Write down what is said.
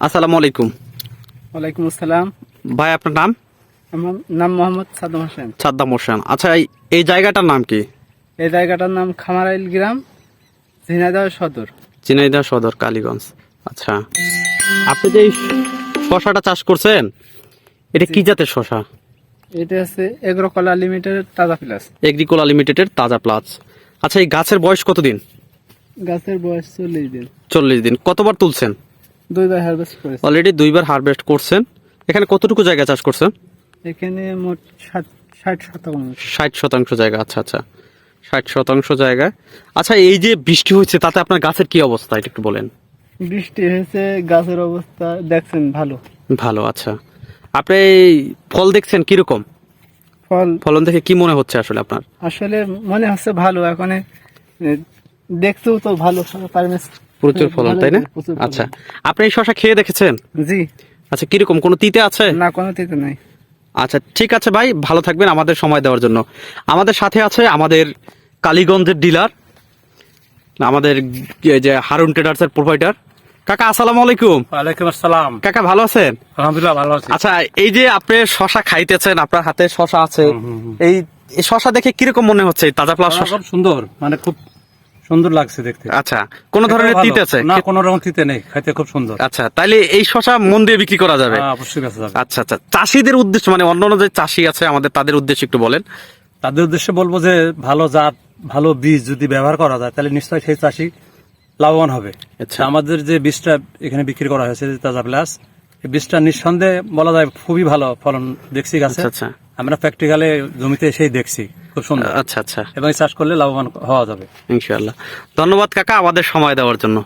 আসসালামু আলাইকুম। ওয়ালাইকুম আসসালাম। ভাই আপনার নাম? আমার নাম মোহাম্মদ সাদ্দাম হোসেন। সাদ্দাম হোসেন। আচ্ছা এই- জায়গাটার নাম কি? এই জায়গাটার নাম খামারাইল গ্রাম ঝিনাইদহ সদর। ঝিনাইদহ সদর কালীগঞ্জ। আচ্ছা। আপনি যে শশাটা চাষ করছেন এটা কি জাতের শশা? এটা হচ্ছে এগ্রোকলা লিমিটেড তাজা প্লাস। এগ্রিকোলা লিমিটেডের তাজা প্লাস। আচ্ছা এই গাছের বয়স কতদিন? গাছের বয়স চল্লিশ দিন। চল্লিশ দিন। কতবার তুলছেন? দুইবার হারভেস্ট করেছে। অলরেডি দুইবার হারভেস্ট করছেন। এখানে কতটুকু জায়গা চাষ করছেন? এখানে মোট ষাট ষাট শতাংশ। ষাট শতাংশ জায়গা আচ্ছা আচ্ছা। ষাট শতাংশ জায়গায় আচ্ছা এই যে বৃষ্টি হয়েছে তাতে আপনার গাছের কি অবস্থা এটা একটু বলেন। বৃষ্টি হয়েছে গাছের অবস্থা দেখছেন ভালো। ভালো আচ্ছা। আপনি ফল দেখছেন কীরকম? ফল? ফলন দেখে কি মনে হচ্ছে আসলে আপনার? আসলে মনে হচ্ছে ভালো এখন দেখতেও তো ভালো পারমিস প্রচুর ফলন তাই না? আচ্ছা। আপনি এই শশা খেয়ে দেখেছেন? জি। আচ্ছা কীরকম কোনো তিতে আছে? না কোনো থেকে নাই। আচ্ছা ঠিক আছে ভাই ভালো থাকবেন আমাদের সময় দেওয়ার জন্য। আমাদের সাথে আছে আমাদের কালীগঞ্জের ডিলার আমাদের এই যে হারুন ট্রেডার্স এর প্রোভাইডার। কাকা আসসালামু আলাইকুম। ওয়ালাইকুম আসসালাম। কাকা ভালো আছেন? আলহামদুলিল্লাহ ভালো আছি। আচ্ছা এই যে আপনি শশা খাইতেছেন আপনার হাতে শশা আছে এই এই শশা দেখে কীরকম মনে হচ্ছে তাজা প্লাস শশা? খুব সুন্দর মানে খুব সুন্দর লাগছে দেখতে। আচ্ছা কোন ধরনের। তিতে আছে? না কোনো রকম তিতে নেই খাইতে খুব সুন্দর। আচ্ছা তাইলে এই শশা মন দিয়ে বিক্রি করা যাবে? হ্যাঁ, অবশ্যই কাছে যাবে। আচ্ছা আচ্ছা চাষিদের উদ্দেশ্য মানে অন্য যে চাষি আছে আমাদের তাদের উদ্দেশ্যে একটু বলেন। তাদের উদ্দেশ্যে বলব যে ভালো জাত ভালো বীজ যদি ব্যবহার করা যায় তাহলে নিশ্চয়ই সেই চাষি লাভবান হবে। আচ্ছা। আমাদের যে বীজটা এখানে বিক্রি করা হয়েছে তাজা প্লাস বীজটা নিঃসন্দেহে বলা যায় খুবই ভালো ফলন। দেখছি গাছে। আচ্ছা, আচ্ছা। আমরা প্র্যাকটিক্যালে জমিতে এসেই দেখছি খুব সুন্দর। আচ্ছা আচ্ছা। এবং চাষ করলে লাভবান হওয়া যাবে। ইনশাআল্লাহ। ধন্যবাদ কাকা আমাদের সময় দেওয়ার জন্য।